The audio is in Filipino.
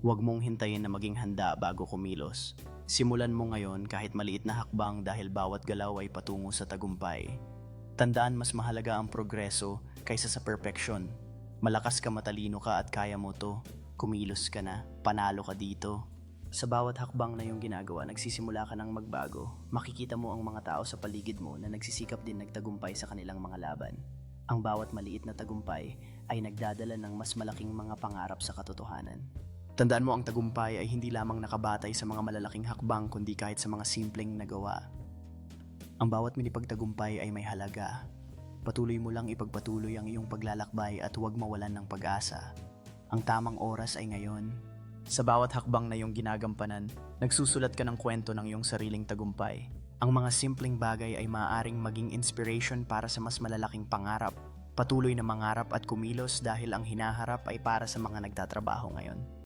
Huwag mong hintayin na maging handa bago kumilos. Simulan mo ngayon kahit maliit na hakbang dahil bawat galaw ay patungo sa tagumpay. Tandaan mas mahalaga ang progreso kaysa sa perfection. Malakas ka, matalino ka at kaya mo to. Kumilos ka na, panalo ka dito. Sa bawat hakbang na yung ginagawa, nagsisimula ka ng magbago. Makikita mo ang mga tao sa paligid mo na nagsisikap din nagtagumpay sa kanilang mga laban. Ang bawat maliit na tagumpay ay nagdadala ng mas malaking mga pangarap sa katotohanan. Tandaan mo ang tagumpay ay hindi lamang nakabatay sa mga malalaking hakbang kundi kahit sa mga simpleng nagawa. Ang bawat minipagtagumpay ay may halaga. Patuloy mo lang ipagpatuloy ang iyong paglalakbay at huwag mawalan ng pag-asa. Ang tamang oras ay ngayon. Sa bawat hakbang na iyong ginagampanan, nagsusulat ka ng kwento ng iyong sariling tagumpay. Ang mga simpleng bagay ay maaaring maging inspiration para sa mas malalaking pangarap. Patuloy na mangarap at kumilos dahil ang hinaharap ay para sa mga nagtatrabaho ngayon.